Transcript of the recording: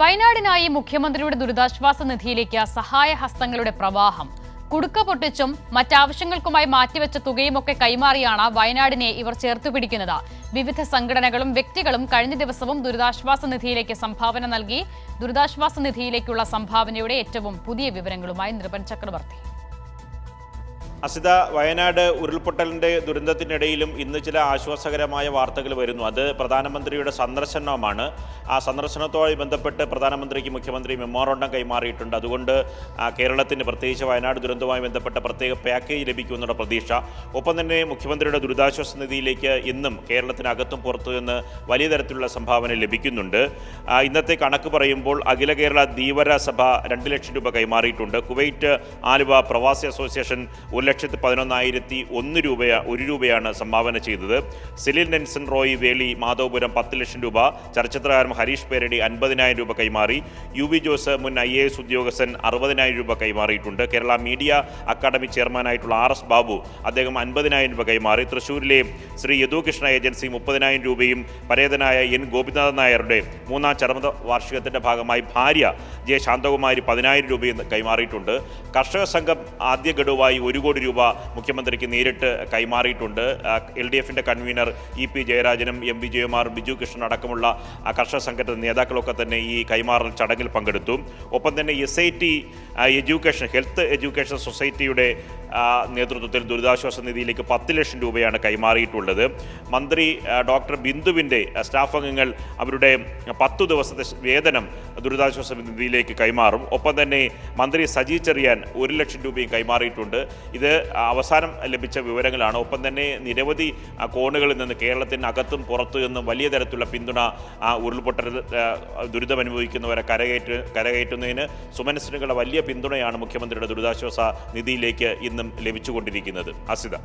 വയനാടിനായി മുഖ്യമന്ത്രിയുടെ ദുരിതാശ്വാസ നിധിയിലേക്ക് സഹായ ഹസ്തങ്ങളുടെ പ്രവാഹം. കുടുക്ക പൊട്ടിച്ചും മറ്റാവശ്യങ്ങൾക്കുമായി മാറ്റിവെച്ച തുകയുമൊക്കെ കൈമാറിയാണ് വയനാടിനെ ഇവർ ചേർത്തു പിടിക്കുന്നത്. വിവിധ സംഘടനകളും വ്യക്തികളും കഴിഞ്ഞ ദിവസവും ദുരിതാശ്വാസ നിധിയിലേക്ക് സംഭാവന നൽകി. ദുരിതാശ്വാസ നിധിയിലേക്കുള്ള സംഭാവനയുടെ ഏറ്റവും പുതിയ വിവരങ്ങളുമായി നൃപൻ ചക്രവർത്തി. അസിത വയനാട് ഉരുൾപൊട്ടലിന്റെ ദുരന്തത്തിനിടയിലും ഇന്ന് ചില ആശ്വാസകരമായ വാർത്തകൾ വരുന്നു. അത് പ്രധാനമന്ത്രിയുടെ സന്ദർശനമാണ് ആ സന്ദർശനത്തുമായി ബന്ധപ്പെട്ട് പ്രധാനമന്ത്രിക്ക് മുഖ്യമന്ത്രി മെമ്മോറണ്ടം കൈമാറിയിട്ടുണ്ട്. അതുകൊണ്ട് കേരളത്തിന് പ്രത്യേകിച്ച് വയനാട് ദുരന്തവുമായി ബന്ധപ്പെട്ട പ്രത്യേക പാക്കേജ് ലഭിക്കുമെന്നുള്ള പ്രതീക്ഷ. ഒപ്പം തന്നെ മുഖ്യമന്ത്രിയുടെ ദുരിതാശ്വാസ നിധിയിലേക്ക് ഇന്നും കേരളത്തിനകത്തും പുറത്തു നിന്ന് വലിയ തരത്തിലുള്ള സംഭാവന ലഭിക്കുന്നുണ്ട്. ഇന്നത്തെ കണക്ക് പറയുമ്പോൾ അഖില കേരള ധീവര സഭ രണ്ട് ലക്ഷം രൂപ കൈമാറിയിട്ടുണ്ട്. കുവൈറ്റ് ആലുവ പ്രവാസി അസോസിയേഷൻ ഒരു ലക്ഷത്തി പതിനൊന്നായിരത്തി ഒന്ന് രൂപ ഒരു രൂപയാണ് സംഭാവന ചെയ്തത്. സിലിൽ നെൻസൺ റോയ് വേളി മാധവപുരം പത്ത് ലക്ഷം രൂപ ചലച്ചിത്രകാരൻ ഹരീഷ് പേരടി അൻപതിനായിരം രൂപ കൈമാറി. യു വി ജോസ് മുൻ ഐ എ എസ് ഉദ്യോഗസ്ഥൻ അറുപതിനായിരം രൂപ കൈമാറിയിട്ടുണ്ട്. കേരള മീഡിയ അക്കാദമി ചെയർമാനായിട്ടുള്ള ആർ എസ് ബാബു അദ്ദേഹം അൻപതിനായിരം രൂപ കൈമാറി. തൃശ്ശൂരിലെ ശ്രീ യദുകൃഷ്ണ ഏജൻസി മുപ്പതിനായിരം രൂപയും പരേതനായ എൻ ഗോപിനാഥൻ നായരുടെ മൂന്നാം ചരമ വാർഷികത്തിന്റെ ഭാഗമായി ഭാര്യ ജെ ശാന്തകുമാരി പതിനായിരം രൂപ കൈമാറിയിട്ടുണ്ട്. കർഷക സംഘം ആദ്യ ഗഡുവായി ഒരു കോടി രൂപ മുഖ്യമന്ത്രിക്ക് നേരിട്ട് കൈമാറിയിട്ടുണ്ട്. എൽ ഡി എഫിന്റെ കൺവീനർ ഇ പി ജയരാജനും എം വി ജയകുമാറും ബിജു കൃഷ്ണൻ അടക്കമുള്ള കർഷക സംഘത്തിന്റെ നേതാക്കളൊക്കെ തന്നെ ഈ കൈമാറൽ ചടങ്ങിൽ പങ്കെടുത്തു. ഒപ്പം തന്നെ S I T education health education സൊസൈറ്റിയുടെ നേതൃത്വത്തിൽ ദുരിതാശ്വാസ നിധിയിലേക്ക് പത്ത് ലക്ഷം രൂപയാണ് കൈമാറിയിട്ടുള്ളത്. മന്ത്രി ഡോക്ടർ ബിന്ദുവിന്റെ സ്റ്റാഫ് അംഗങ്ങൾ അവരുടെ പത്തു ദിവസത്തെ വേതനം ദുരിതാശ്വാസ നിധിയിലേക്ക് കൈമാറും. ഒപ്പം തന്നെ മന്ത്രി സജി ചെറിയാൻ ഒരു ലക്ഷം രൂപയും കൈമാറിയിട്ടുണ്ട്. ഇത് അവസാനം ലഭിച്ച വിവരങ്ങളാണ്. ഒപ്പം തന്നെ നിരവധി കോണുകളിൽ നിന്ന് കേരളത്തിന് അകത്തും പുറത്തു നിന്നും വലിയ തരത്തിലുള്ള പിന്തുണ ഉരുൾപൊട്ടൽ ദുരിതമനുഭവിക്കുന്നവരെ കരകയറ്റ കരകയറ്റുന്നതിന് സുമനസ്സിനുള്ള വലിയ പിന്തുണയാണ് മുഖ്യമന്ത്രിയുടെ ദുരിതാശ്വാസ നിധിയിലേക്ക് ഇന്നും ലഭിച്ചുകൊണ്ടിരിക്കുന്നത്. അസിത